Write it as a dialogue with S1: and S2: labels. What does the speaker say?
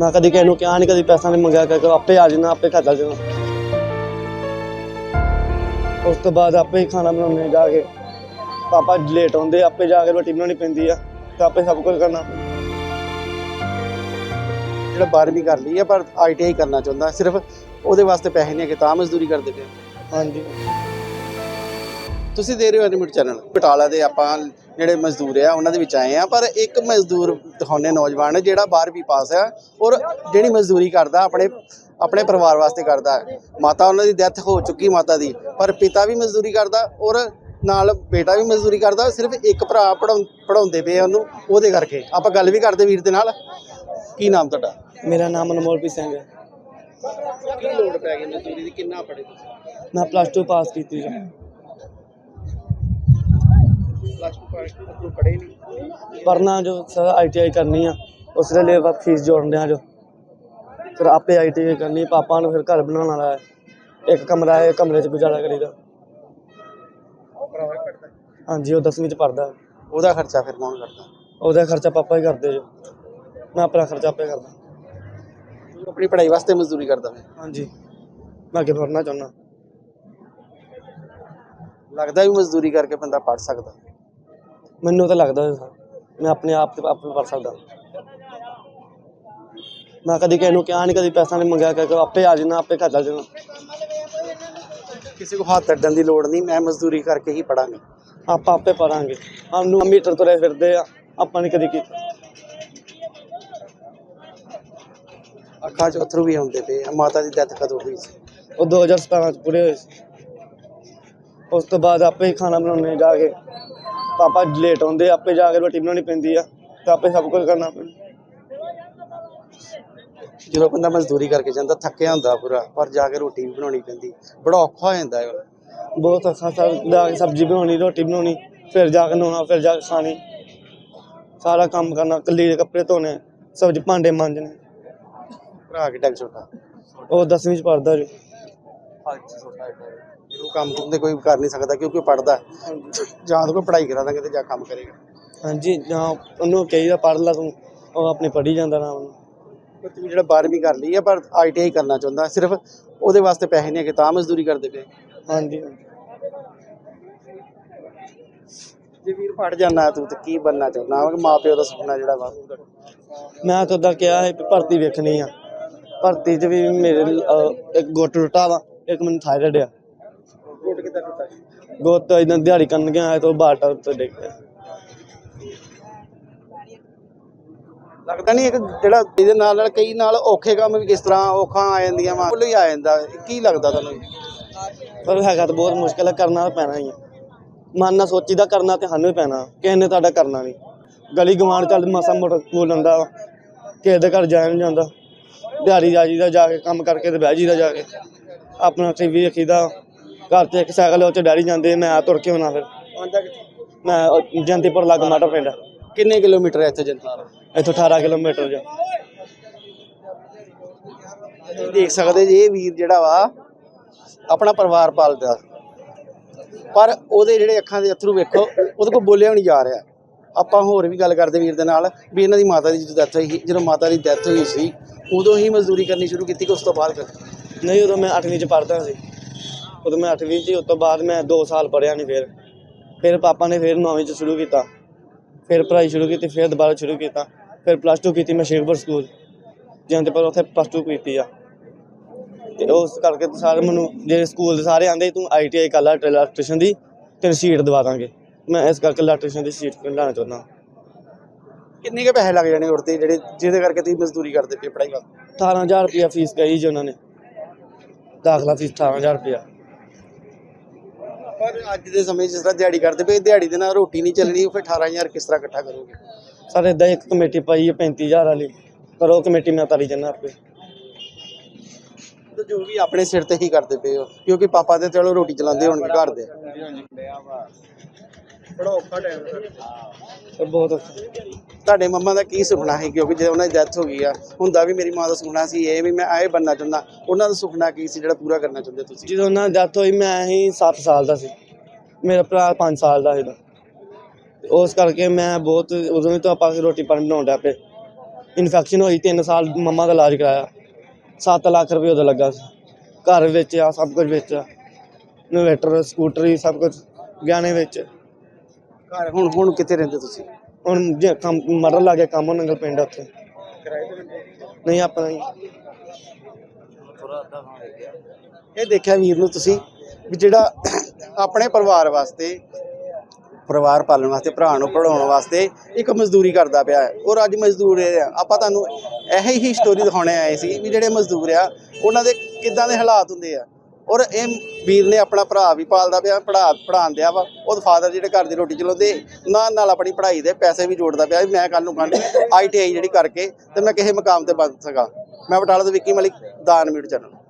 S1: ਮੈਂ ਕਦੀ ਕਿਸੇ ਨੂੰ ਕਿਹਾ ਨਹੀਂ ਕਦੀ ਪੈਸਾ ਨਹੀਂ ਮੰਗਿਆ ਕਿ ਆਪੇ ਆ ਜਾਣਾ ਆਪੇ ਖਾਦਾ ਜਾਣਾ। ਉਸ ਤੋਂ ਬਾਅਦ ਆਪੇ ਹੀ ਖਾਣਾ ਬਣਾਉਂਦੇ ਜਾ ਕੇ। ਪਾਪਾ ਲੇਟ ਹੁੰਦੇ ਆਪੇ ਜਾ ਕੇ ਰੋਟੀ ਬਣਾਉਣੀ ਪੈਂਦੀ ਆ ਤੇ ਆਪੇ ਸਭ ਕੁਝ ਕਰਨਾ।
S2: ਜਿਹੜਾ 12ਵੀਂ ਕਰ ਲਈ ਹੈ ਪਰ ਆਈਟੀਆਈ ਕਰਨਾ ਚਾਹੁੰਦਾ ਸਿਰਫ ਉਹਦੇ ਵਾਸਤੇ ਪੈਸੇ ਨਹੀਂ ਹੈਗੇ ਤਾਂ ਮਜ਼ਦੂਰੀ ਕਰਦੇ ਪਏ
S1: ਹਾਂਜੀ।
S2: ਤੁਸੀਂ ਦੇ ਰਹੇ ਹੋ ਐਨੀਮੇਟ ਚੈਨਲ ਬਟਾਲਾ ਦੇ ਆਪਾਂ ਜਿਹੜੇ ਮਜ਼ਦੂਰ ਆ ਉਹਨਾਂ ਦੇ ਵਿੱਚ ਆਏ ਆ ਪਰ ਇੱਕ ਮਜ਼ਦੂਰ ਦਿਖਾਉਣੇ ਨੌਜਵਾਨ ਜਿਹੜਾ 12ਵੀਂ ਪਾਸ ਆ ਔਰ ਜਿਹੜੀ ਮਜ਼ਦੂਰੀ ਕਰਦਾ ਆਪਣੇ ਆਪਣੇ ਪਰਿਵਾਰ ਵਾਸਤੇ ਕਰਦਾ। ਮਾਤਾ ਉਹਨਾਂ ਦੀ ਡੈਥ ਹੋ ਚੁੱਕੀ ਮਾਤਾ ਦੀ ਪਰ ਪਿਤਾ ਵੀ ਮਜ਼ਦੂਰੀ ਕਰਦਾ ਔਰ ਨਾਲ ਬੇਟਾ ਵੀ ਮਜ਼ਦੂਰੀ ਕਰਦਾ ਸਿਰਫ ਇੱਕ ਭਰਾ ਪੜਾਉਂਦੇ ਪਏ ਉਹਨੂੰ ਉਹਦੇ ਕਰਕੇ। ਆਪਾਂ ਗੱਲ ਵੀ ਕਰਦੇ ਵੀਰ ਦੇ ਨਾਲ। ਕੀ ਨਾਮ ਤੁਹਾਡਾ?
S1: ਮੇਰਾ ਨਾਮ ਅਨਮੋਲਪ੍ਰੀਤ ਸਿੰਘ ਹੈ।
S2: ਕੀ ਲੋੜ ਪੈ ਗਈ ਮਜ਼ਦੂਰੀ ਦੀ? ਕਿੰਨਾ ਪੜੇ ਤੁਸੀਂ?
S1: ਮੈਂ ਪਲੱਸ 2 ਪਾਸ ਕੀਤੀ ਜੀ।
S2: ਪਲੱਸ 2 ਪਾਸ ਤੋਂ ਪੜੇ ਨਹੀਂ।
S1: ਪੜਨਾ ਜੋ ਸਰ ਆਈਟੀਆਈ ਕਰਨੀ ਆ ਉਸ ਦੇ ਲਈ ਬਸ ਫੀਸ ਜੋੜਨ ਦਿਆਂ ਜੋ। ਫਿਰ ਆਪੇ ਆਈਟੀਆਈ ਕਰਨੀ ਪਾਪਾ ਨੂੰ ਫਿਰ ਘਰ ਬਣਾਉਣ ਵਾਲਾ ਹੈ। ਇੱਕ ਕਮਰਾ ਹੈ ਕਮਰੇ 'ਚ ਗੁਜ਼ਾਰਾ ਕਰੀਦਾ। ਹਾਂਜੀ ਉਹ 10ਵੀਂ 'ਚ ਪੜਦਾ
S2: ਉਹਦਾ ਖਰਚਾ ਫਿਰ ਕੌਣ ਕਰਦਾ?
S1: ਉਹਦਾ ਖਰਚਾ ਪਾਪਾ ਹੀ ਕਰਦੇ ਜੋ। ਮੈਂ ਆਪਣਾ ਖਰਚਾ ਆਪੇ ਕਰਦਾ।
S2: ਤੂੰ ਆਪਣੀ ਪੜ੍ਹਾਈ ਵਾਸਤੇ ਮਜ਼ਦੂਰੀ ਕਰਦਾ ਫਿਰ?
S1: ਹਾਂਜੀ। ਮੈਂ ਅੱਗੇ ਪੜਨਾ ਚਾਹੁੰਦਾ।
S2: ਲੱਗਦਾ ਵੀ ਮਜ਼ਦੂਰੀ ਕਰਕੇ ਬੰਦਾ ਪੜ ਸਕਦਾ।
S1: ਮੈਨੂੰ ਤਾਂ ਲੱਗਦਾ ਮੈਂ ਆਪਣੇ ਆਪ ਤੇ ਆਪੇ ਪੜ ਸਕਦਾ। ਮੈਂ ਕਦੀ ਕਿਸੇ ਨੂੰ ਕਿਹਾ ਨਹੀਂ ਕਦੀ ਪੈਸਾ ਨਹੀਂ ਮੰਗਿਆ ਕਿ ਆਪੇ ਆ ਜਾਣਾ ਆਪੇ ਖਾਦਾ ਜਾਣਾ।
S2: ਕਿਸੇ ਕੋ ਹੱਥ ਅੱਡਣ ਦੀ ਲੋੜ ਨਹੀਂ ਮੈਂ ਮਜ਼ਦੂਰੀ ਕਰਕੇ ਹੀ ਪੜਾਂਗਾ।
S1: ਆਪਾਂ ਆਪੇ ਪੜਾਂਗੇ। ਸਾਨੂੰ ਮੀਟਰ ਤੁਰੇ ਫਿਰਦੇ ਆ ਆਪਾਂ ਨੇ ਕਦੀ ਕੀਤਾ।
S2: ਅੱਖਾਂ 'ਚ ਅਥਰੂ ਵੀ ਆਉਂਦੇ ਪਏ ਆ ਮਾਤਾ ਦੀ ਡੈਥ ਕਦੋਂ ਹੋਈ ਸੀ?
S1: ਉਹ 2017 ਚ ਪੂਰੇ ਹੋਏ ਸੀ। ਉਸ ਤੋਂ ਬਾਅਦ ਆਪੇ ਹੀ ਖਾਣਾ ਬਣਾਉਂਦੇ ਜਾ ਕੇ ਪਾਪਾ ਲੇਟ ਹੁੰਦੇ ਆਪੇ ਜਾ ਕੇ ਰੋਟੀ ਬਣਾਉਣੀ ਪੈਂਦੀ ਆ ਤੇ ਆਪੇ ਸਭ ਕੁਝ ਕਰਨਾ ਪੈਂਦਾ।
S2: ਜਦੋਂ ਬੰਦਾ ਮਜ਼ਦੂਰੀ ਕਰਕੇ ਜਾਂਦਾ ਥੱਕਿਆ ਹੁੰਦਾ ਪੂਰਾ ਪਰ ਜਾ ਕੇ ਰੋਟੀ ਵੀ ਬਣਾਉਣੀ ਪੈਂਦੀ। ਬੜਾ ਔਖਾ ਹੋ ਜਾਂਦਾ ਹੈ
S1: ਬਹੁਤ ਅੱਛਾ ਸਰ ਜਾ ਕੇ ਸਬਜ਼ੀ ਬਣਾਉਣੀ ਰੋਟੀ ਬਣਾਉਣੀ ਫਿਰ ਜਾ ਕੇ ਨਹਾਉਣਾ ਫਿਰ ਜਾ ਕੇ ਖਾਣੀ। ਸਾਰਾ ਕੰਮ ਕਰਨਾ ਕੱਲੀ ਦੇ ਕੱਪੜੇ ਧੋਣੇ ਸਬਜ਼ੀ ਭਾਂਡੇ ਮਾਂਜਣੇ।
S2: ਭਰਾ ਕਿੱਡਾ ਛੋਟਾ?
S1: ਉਹ 10ਵੀਂ ਚ ਪੜਦਾ ਜੀ।
S2: ਉਹ ਕੰਮ ਕੁੰਮ ਤੇ ਕੋਈ ਕਰ ਨਹੀਂ ਸਕਦਾ ਕਿਉਂਕਿ ਪੜਦਾ ਜਾਂ ਤਾਂ ਕੋਈ ਪੜ੍ਹਾਈ ਕਰਾ ਦਾਂਗੇ ਤੇ ਜਾਂ ਕੰਮ ਕਰੇਗਾ।
S1: ਹਾਂਜੀ ਜਾਂ ਉਹਨੂੰ ਕਹੀਦਾ ਪੜ ਲੈ ਤੂੰ ਉਹ ਆਪਣੀ ਪੜ੍ਹੀ ਜਾਂਦਾ ਨੂੰ
S2: ਪਰ ਤੂੰ ਜਿਹੜਾ 12ਵੀਂ ਕਰ ਲਈ ਹੈ ਪਰ ਆਈਟੀਆਈ ਕਰਨਾ ਚਾਹੁੰਦਾ ਸਿਰਫ ਉਹਦੇ ਵਾਸਤੇ ਪੈਸੇ ਨਹੀਂ ਹੈਗੇ ਤਾਂ ਮਜ਼ਦੂਰੀ ਕਰਦੇ ਪਏ।
S1: ਹਾਂਜੀ
S2: ਜੇ ਵੀਰ ਪੜ ਜਾਣਾ ਤੂੰ ਤੇ ਕੀ ਬਣਨਾ ਚਾਹੁੰਦਾ? ਮਾਂ ਪਿਓ ਦਾ ਸੁਪਨਾ ਜਿਹੜਾ ਵਾ।
S1: ਮੈਂ ਤਾਂ ਉਦਾਂ ਕਿਹਾ ਹੈ ਵੀ ਭਰਤੀ ਵੇਖਣੀ ਆ। ਭਰਤੀ 'ਚ ਵੀ ਮੇਰੇ ਅਹ, ਇੱਕ ਗੁੱਟ ਟੁੱਟਾ ਵਾ ਇੱਕ ਮੈਨੂੰ ਥਾਇਰਾਇਡ ਆ।
S2: ਕੋਟ ਕਿੱਦਾਂ ਟੁੱਟਾ
S1: ਗੁੱਟ ਇਦਾਂ ਦਿਹਾੜੀ ਕਰਨ ਗਿਆ ਆਇਆ ਤਾਂ ਬਾਟਾ ਉੱਤੇ ਡਿੱਗ ਪਿਆ।
S2: ਲੱਗਦਾ ਨਹੀਂ ਇੱਕ ਜਿਹੜਾ ਇਹਦੇ ਨਾਲ ਨਾਲ ਕਈ ਨਾਲ ਔਖੇ ਕੰਮ ਵੀ ਕਿਸ ਤਰ੍ਹਾਂ ਔਖਾ ਆ ਜਾਂਦੀਆਂ ਵਾ ਹੀ ਆ ਜਾਂਦਾ। ਕੀ ਲੱਗਦਾ ਤੁਹਾਨੂੰ?
S1: ਪਰ ਹੈਗਾ ਤਾਂ ਬਹੁਤ ਮੁਸ਼ਕਿਲ ਹੈ ਕਰਨਾ ਤਾਂ ਪੈਣਾ ਹੀ ਮਨ ਨਾਲ ਸੋਚੀਦਾ ਕਰਨਾ ਤੇ ਸਾਨੂੰ ਹੀ ਪੈਣਾ ਕਿਸੇ ਨੇ ਤੁਹਾਡਾ ਕਰਨਾ ਨਹੀਂ। ਗਲੀ ਗਵਾਂਢ ਚੱਲ ਮਸਾ ਮੋਟਰ ਬੋਲਣ ਦਾ ਵਾ ਕਿਸੇ ਦੇ ਘਰ ਜਾਇਆ ਨਹੀਂ ਜਾਂਦਾ। ਦਿਹਾੜੀ ਜਾ ਜੀਦਾ ਜਾ ਕੇ ਕੰਮ ਕਰਕੇ ਤੇ ਬਹਿ ਜੀਦਾ ਜਾ ਕੇ। ਆਪਣਾ ਟੀਵੀ ਦੇਖੀਦਾ ਘਰ ਤੇ ਇੱਕ ਸਾਈਕਲ ਉਹ ਚ ਡੈਡੀ ਜਾਂਦੇ ਮੈਂ ਆ ਤੁਰ ਕੇ ਆਉਣਾ ਫਿਰ।
S2: ਕਿੱਥੇ?
S1: ਮੈਂ ਜੰਤੀਪੁਰ ਲੱਗ ਮਾਟਾ ਪਿੰਡ।
S2: ਕਿੰਨੇ ਕਿਲੋਮੀਟਰ ਹੈ ਇੱਥੇ ਜਨਤਾ
S1: ਇੱਥੋਂ 18 ਕਿਲੋਮੀਟਰ ਜਾ।
S2: ਤੁਸੀਂ ਦੇਖ ਸਕਦੇ ਜੀ ਇਹ ਵੀਰ ਜਿਹੜਾ ਵਾ ਆਪਣਾ ਪਰਿਵਾਰ ਪਾਲਦਾ। ਪਰ ਉਹਦੇ ਜਿਹੜੇ ਅੱਖਾਂ ਦੇ ਅਥਰੂ ਵੇਖੋ ਉਹਦੇ ਕੋਲ ਬੋਲਿਆ ਵੀ ਨਹੀਂ ਜਾ ਰਿਹਾ। ਆਪਾਂ ਹੋਰ ਵੀ ਗੱਲ ਕਰਦੇ ਵੀਰ ਦੇ ਨਾਲ ਵੀ ਇਹਨਾਂ ਦੀ ਮਾਤਾ ਦੀ ਜਦੋਂ ਡੈਥ ਹੋਈ ਸੀ ਜਦੋਂ ਮਾਤਾ ਦੀ ਡੈਥ ਹੋਈ ਸੀ ਉਦੋਂ ਹੀ ਮਜ਼ਦੂਰੀ ਕਰਨੀ ਸ਼ੁਰੂ ਕੀਤੀ ਕਿ ਉਸ ਤੋਂ ਬਾਅਦ ਕਰ
S1: ਨਹੀਂ ਉਦੋਂ ਮੈਂ 8ਵੀਂ ਚ ਪੜ੍ਹਦਾ ਸੀ। ਉਦੋਂ ਮੈਂ 8ਵੀਂ ਚ ਉਸ ਤੋਂ ਬਾਅਦ ਮੈਂ 2 ਸਾਲ ਪੜ੍ਹਿਆ ਨਹੀਂ ਫਿਰ। ਫਿਰ ਪਾਪਾ ਨੇ ਫਿਰ 9ਵੀਂ ਚ ਸ਼ੁਰੂ ਕੀਤਾ। ਫਿਰ ਪੜ੍ਹਾਈ ਸ਼ੁਰੂ ਕੀਤੀ ਫਿਰ ਦੁਬਾਰਾ ਸ਼ੁਰੂ ਕੀਤਾ। ਫਿਰ ਪਲੱਸ 2 ਕੀਤੀ ਮੈਂ ਸ਼ੇਖਪੁਰ ਸਕੂਲ ਜਾਂਦੇ ਪਰ ਉੱਥੇ ਪਲੱਸ 2 ਕੀਤੀ ਆ। ਤੇ ਉਸ ਕਰਕੇ ਸਾਰੇ ਮੈਨੂੰ ਜਿਹੜੇ ਸਕੂਲ ਦੇ ਸਾਰੇ ਆਂਦੇ ਤੂੰ ਆਈਟੀਆਈ ਕਰ ਲੈ ਇਲੈਕਟ੍ਰੀਸ਼ੀਅਨ ਦੀ ਤੈਨੂੰ ਸੀਟ ਦਵਾ ਦਾਂਗੇ। ਮੈਂ ਇਸ ਕਰਕੇ ਇਲੈਕਟ੍ਰੀਸ਼ੀਅਨ ਦੀ ਸੀਟ ਲੈਣਾ ਚਾਹੁੰਦਾ
S2: ਕਿੰਨੇ ਕੇ ਪੈਸੇ ਲੱਗ ਜਾਣੇ ਉੜਤੇ ਜਿਹੜੇ ਜਿਹਦੇ ਕਰਕੇ ਤੁਸੀਂ ਮਜ਼ਦੂਰੀ ਕਰਦੇ ਪਏ ਪੜ੍ਹਾਈ ਵਾਸਤੇ
S1: 18000 ਰੁਪਇਆ ਫੀਸ ਕਹੀ ਜੀ ਉਹਨਾਂ ਨੇ। ਦਾਖਲਾ ਫੀਸ 18000 ਰੁਪਇਆ।
S2: ਪਰ ਅੱਜ ਦੇ ਸਮੇਂ 'ਚ ਜਿਸ ਤਰ੍ਹਾਂ ਦਿਹਾੜੀ ਕਰਦੇ ਪਏ ਦਿਹਾੜੀ ਦੇ ਨਾਲ ਰੋਟੀ ਨਹੀਂ ਚੱਲਣੀ ਫਿਰ 18000 ਕਿਸ ਤਰ੍ਹਾਂ ਇਕੱਠਾ ਕਰੋਗੇ?
S1: ਸਾਰੇ ਇਦਾਂ ਇੱਕ ਕਮੇਟੀ ਪਾਈ ਹੈ 35000 ਵਾਲੀ। ਪਰ ਉਹ ਕਮੇਟੀ ਮੈਂ ਤਾਰੀ ਜੰਨਾ ਆਪੇ।
S2: ਤੇ ਜੋ ਵੀ ਆਪਣੇ ਸਿਰ ਤੇ ਹੀ ਕਰਦੇ ਪਏ ਹੋ ਕਿਉਂਕਿ ਪਾਪਾ ਤੇ ਚਲੋ ਰੋਟੀ ਚਲਾਉਂਦੇ ਹੋਣਗੇ ਘਰ ਦੇ। ਬੜਾ ਔਖਾ ਟਾਈਮ
S1: ਤੇ ਬਹੁਤ ਅੱਛਾ।
S2: ਤੁਹਾਡੇ ਮੰਮਾ ਦਾ ਕੀ ਸੁਪਨਾ ਸੀ? ਕਿਉਂਕਿ ਜਦੋਂ ਉਹਨਾਂ ਦੀ ਡੈਥ ਹੋ ਗਈ ਆ, ਹੁੰਦਾ ਵੀ ਮੇਰੀ ਮਾਂ ਦਾ ਸੁਪਨਾ ਸੀ ਇਹ ਵੀ ਮੈਂ ਆਏ ਬੰਨਾ ਚਾਹੁੰਦਾ। ਉਹਨਾਂ ਦਾ ਸੁਪਨਾ ਕੀ ਸੀ ਜਿਹੜਾ ਪੂਰਾ ਕਰਨਾ ਚਾਹੁੰਦੇ ਤੁਸੀਂ?
S1: ਜਦੋਂ ਉਹਨਾਂ ਦੀ ਡੈਥ ਹੋਈ, ਮੈਂ ਹੀ 7 ਸਾਲ ਦਾ ਸੀ। ਮੇਰਾ ਭਰਾ 5 ਸਾਲ ਦਾ ਸੀਗਾ। ਤੇ ਉਸ ਕਰਕੇ ਮੈਂ ਬਹੁਤ, ਉਦੋਂ ਹੀ ਤੋਂ ਆਪਾਂ ਰੋਟੀ ਪਾਣੀ ਬਣਾਉਣ ਡਿਆ ਪਏ। ਇਨਫੈਕਸ਼ਨ ਹੋਈ 3 ਸਾਲ ਮੰਮਾ ਦਾ ਇਲਾਜ ਕਰਾਇਆ। 7 ਲੱਖ ਰੁਪਏ ਉਹਦਾ ਲੱਗਾ ਸੀ। ਘਰ ਵਿੱਚ ਆ, ਸਭ ਕੁਝ ਵਿੱਚ ਇਨਵੇਟਰ ਸਕੂਟਰੀ ਸਭ ਕੁਝ, ਗਹਿਣੇ ਵਿੱਚ।
S2: ਘਰ ਹੁਣ ਹੁਣ ਕਿੱਥੇ ਰਹਿੰਦੇ ਤੁਸੀਂ?
S1: ਹੁਣ ਜੇ ਕੰਮ ਮਰਨ ਲੱਗ ਗਿਆ ਕੰਮ ਨੰਗਲ ਪਿੰਡ ਆ ਉੱਥੇ। ਨਹੀਂ ਆਪਣਾ ਹੀ
S2: ਇਹ ਦੇਖਿਆ ਵੀਰ ਨੂੰ ਤੁਸੀਂ ਵੀ ਜਿਹੜਾ ਆਪਣੇ ਪਰਿਵਾਰ ਵਾਸਤੇ ਪਰਿਵਾਰ ਪਾਲਣ ਵਾਸਤੇ ਭਰਾ ਨੂੰ ਪੜਾਉਣ ਵਾਸਤੇ ਇੱਕ ਮਜ਼ਦੂਰੀ ਕਰਦਾ ਪਿਆ ਹੈ। ਔਰ ਅੱਜ ਮਜ਼ਦੂਰ ਇਹ ਆ। ਆਪਾਂ ਤੁਹਾਨੂੰ ਇਹੋ ਹੀ ਸਟੋਰੀ ਦਿਖਾਉਣੇ ਆਏ ਸੀ ਵੀ ਜਿਹੜੇ ਮਜ਼ਦੂਰ ਆ ਉਹਨਾਂ ਦੇ ਕਿੱਦਾਂ ਦੇ ਹਾਲਾਤ ਹੁੰਦੇ ਆ। ਔਰ ਇਹ ਵੀਰ ਨੇ ਆਪਣਾ ਭਰਾ ਵੀ ਪਾਲਦਾ ਪਿਆ ਪੜਾ ਪੜਾਉਣ ਦਿਆ ਵਾ। ਉਹਦੇ ਫਾਦਰ ਜਿਹੜੇ ਘਰ ਦੀ ਰੋਟੀ ਚਲਾਉਂਦੇ, ਨਾਲ ਨਾਲ ਆਪਣੀ ਪੜ੍ਹਾਈ ਦੇ ਪੈਸੇ ਵੀ ਜੋੜਦਾ ਪਿਆ ਵੀ ਮੈਂ ਕੱਲ ਨੂੰ ਕੱਲ ਆਈਟੀਆਈ ਜਿਹੜੀ ਕਰਕੇ ਤੇ ਮੈਂ ਕਿਸੇ ਮਕਾਮ ਤੇ ਬਣ ਸਕਾਂ। ਮੈਂ ਬਟਾਲਾ ਤੋਂ ਵਿੱਕੀ ਮਲਿਕ, ਦਾਨ ਮੀਟ ਚੈਨਲ।